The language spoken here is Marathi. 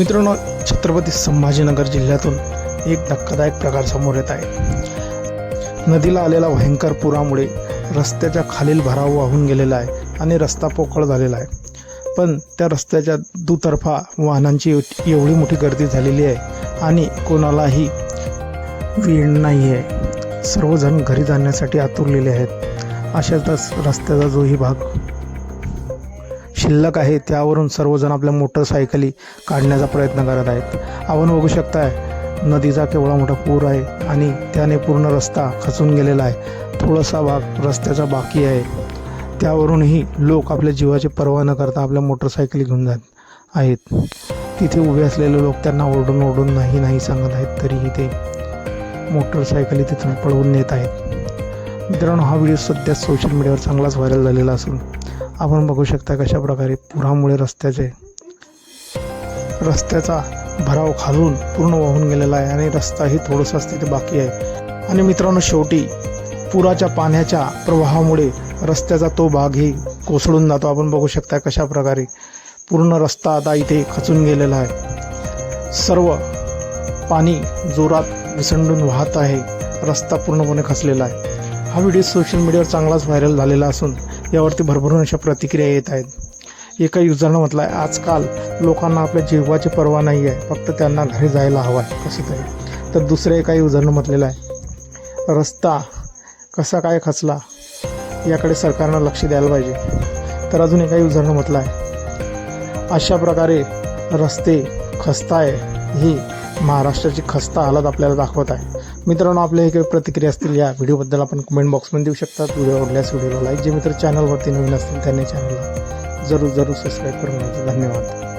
मित्रांनो छत्रपती संभाजीनगर जिल्ह्यातून एक धक्कादायक प्रकार समोर येत आहे. नदीला आलेला भयंकर पुरामुळे रस्त्याच्या खालील भराव वाहून गेलेला आहे आणि रस्ता पोकळ झालेला आहे. पण त्या रस्त्याच्या दुतर्फा वाहनांची एवढी मोठी गर्दी झालेली आहे आणि कोणालाही वेळ नाही आहे. सर्वजण घरी जाण्यासाठी आतुरलेले आहेत. अशातच रस्त्याचा जोही भाग शिल्लक आहे त्यावरून सर्वजण आपल्या मोटरसायकली काढण्याचा प्रयत्न करत आहेत. आपण बघू शकताय नदीचा केवढा मोठा पूर आहे आणि त्याने पूर्ण रस्ता खचून गेलेला आहे. थोडासा भाग रस्त्याचा बाकी आहे. त्यावरूनही लोक आपल्या जीवाची पर्वा न करता आपल्या मोटरसायकली घेऊन जात आहेत. तिथे उभे असलेले लोक त्यांना ओरडून ओरडून नाही नाही सांगत आहेत तरीही ते मोटरसायकली तिथून पळवून नेत आहेत. मित्रांनो हा व्हिडिओ सध्या सोशल मीडियावर चांगलाच व्हायरल झालेला असून आपण बघू शकता कशा प्रकारे पुरामुळे रस्त्याचे रस्त्याचा भराव खालून पूर्ण वाहून गेलेला आहे आणि रस्ताही थोडासाच तिथे बाकी आहे. आणि मित्रांनो शेवटी पुराच्या पाण्याच्या प्रवाहामुळे रस्त्याचा तो भागही कोसळून जातो. आपण बघू शकता कशा प्रकारे पूर्ण रस्ता आता इथे खचून गेलेला आहे. सर्व पाणी जोरात विसंडून वाहत आहे. रस्ता पूर्णपणे खचलेला आहे. हा व्हिडिओ सोशल मीडियावर चांगलाच व्हायरल झालेला असून यावरती भरभरून अशा प्रतिक्रिया येत आहेत. एका युजरनं म्हटलं आहे आजकाल लोकांना आपल्या जीवाची पर्वा नाही आहे फक्त त्यांना घरी जायला हवं आहे कसं तरी. तर दुसऱ्या एका युजरनं म्हटलेलं आहे. रस्ता कसा काय खचला याकडे सरकारनं लक्ष द्यायला पाहिजे. तर अजून एका युजरनं म्हटलं आहे. अशा प्रकारे रस्ते खस्ताय ही महाराष्ट्राची खस्ता हालत आपल्याला दाखवत आहे. मित्रांनो आपल्या हे काही प्रतिक्रिया असतील या व्हिडिओबद्दल आपण कमेंट बॉक्समध्ये देऊ शकतात. व्हिडिओ आवडल्यास व्हिडिओला लाईक जे मित्र चॅनलवरती नवीन असतील त्यांनी चॅनलला जरूर जरूर सबस्क्राईब करून घ्यायचं धन्यवाद.